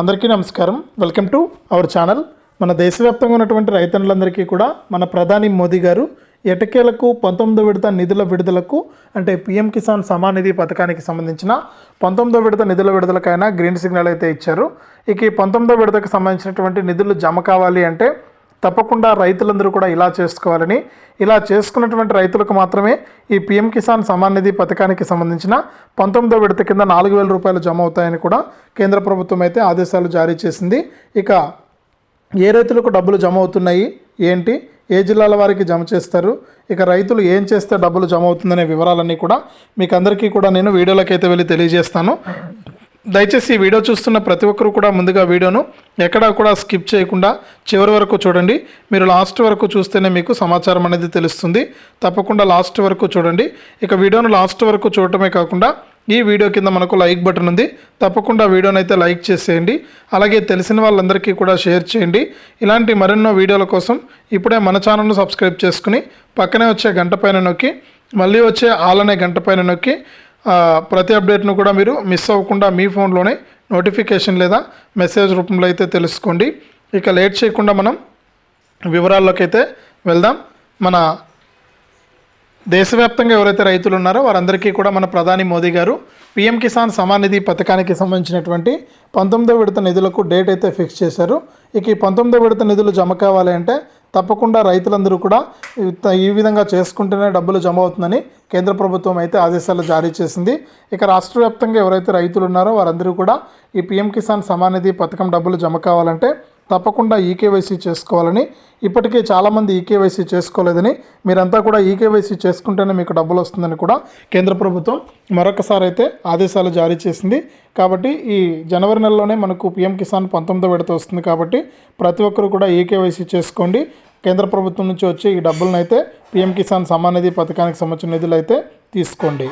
అందరికీ నమస్కారం. Welcome to our channel మన దేశవ్యాప్తంగా ఉన్నటువంటి రైతన్నులందరికీ కూడా మన ప్రధాని మోదీ గారు ఎటకేలకు పంతొమ్మిదో విడత నిధుల విడుదలకు అంటే పిఎం కిసాన్ సమాన్ నిధి పథకానికి సంబంధించిన పంతొమ్మిదో విడత నిధుల విడుదలకైనా గ్రీన్ సిగ్నల్ అయితే ఇచ్చారు. ఇక ఈ పంతొమ్మిదో విడతకు సంబంధించినటువంటి నిధులు జమ కావాలి అంటే తప్పకుండా రైతులందరూ కూడా ఇలా చేసుకోవాలని ఇలా చేసుకున్నటువంటి రైతులకు మాత్రమే ఈ పిఎం కిసాన్ సమాన్ నిధి పథకానికి సంబంధించిన పంతొమ్మిదో విడత కింద నాలుగు వేల రూపాయలు జమ అవుతాయని కూడా కేంద్ర ప్రభుత్వం అయితే ఆదేశాలు జారీ చేసింది. ఇక ఏ రైతులకు డబ్బులు జమ అవుతున్నాయి ఏంటి ఏ జిల్లాల వారికి జమ చేస్తారు ఇక రైతులు ఏం చేస్తే డబ్బులు జమ అవుతుందనే వివరాలన్నీ కూడా మీకు అందరికీ కూడా నేను వీడియోలోకి అయితే వెళ్ళి తెలియజేస్తాను. దయచేసి ఈ వీడియో చూస్తున్న ప్రతి ఒక్కరు కూడా ముందుగా వీడియోను ఎక్కడా కూడా స్కిప్ చేయకుండా చివరి వరకు చూడండి. మీరు లాస్ట్ వరకు చూస్తేనే మీకు సమాచారం అనేది తెలుస్తుంది. తప్పకుండా లాస్ట్ వరకు చూడండి. ఇక వీడియోను లాస్ట్ వరకు చూడటమే కాకుండా ఈ వీడియో కింద మనకు లైక్ బటన్ ఉంది. తప్పకుండా వీడియోని అయితే లైక్ చేసేయండి. అలాగే తెలిసిన వాళ్ళందరికీ కూడా షేర్ చేయండి. ఇలాంటి మరెన్నో వీడియోల కోసం ఇప్పుడే మన ఛానల్ను సబ్స్క్రైబ్ చేసుకుని పక్కనే వచ్చే గంట పైన నొక్కి మళ్ళీ వచ్చే ఆల్ అనే గంట పైన నొక్కి ప్రతి అప్డేట్ను కూడా మీరు మిస్ అవ్వకుండా మీ ఫోన్లోనే నోటిఫికేషన్ లేదా మెసేజ్ రూపంలో అయితే తెలుసుకోండి. ఇక లేట్ చేయకుండా మనం వివరాల్లోకి అయితే వెళ్దాం. మన దేశవ్యాప్తంగా ఎవరైతే రైతులు ఉన్నారో వారందరికీ కూడా మన ప్రధాని మోదీ గారు పీఎం కిసాన్ సమాన్ నిధి పథకానికి సంబంధించినటువంటి పంతొమ్మిదో విడత నిధులకు డేట్ అయితే ఫిక్స్ చేశారు. ఇక ఈ పంతొమ్మిదో విడత నిధులు జమ కావాలి అంటే తప్పకుండా రైతులందరూ కూడా ఈ- విధంగా చేసుకుంటేనే డబ్బులు జమ అవుతుందని కేంద్ర ప్రభుత్వం అయితే ఆదేశాలు జారీ చేసింది. ఇక రాష్ట్ర వ్యాప్తంగా ఎవరైతే రైతులు ఉన్నారో వారందరూ కూడా ఈ పీఎం కిసాన్ సమానిధి పథకం డబ్బులు జమ కావాలంటే తప్పకుండా ఈకేవైసీ చేసుకోవాలని. ఇప్పటికే చాలామంది ఈకేవైసీ చేసుకోలేదని మీరంతా కూడా ఈకేవైసీ చేసుకుంటేనే మీకు డబ్బులు వస్తుందని కూడా కేంద్ర ప్రభుత్వం మరొకసారి అయితే ఆదేశాలు జారీ చేసింది. కాబట్టి ఈ జనవరి నెలలోనే మనకు పిఎం కిసాన్ పంతొమ్మిదో విడత వస్తుంది కాబట్టి ప్రతి ఒక్కరు కూడా ఈకేవైసీ చేసుకోండి. కేంద్ర ప్రభుత్వం నుంచి వచ్చే ఈ డబ్బులను అయితే పిఎం కిసాన్ సమాన్ నిధి పథకానికి సంబంధించిన నిధులు అయితే తీసుకోండి.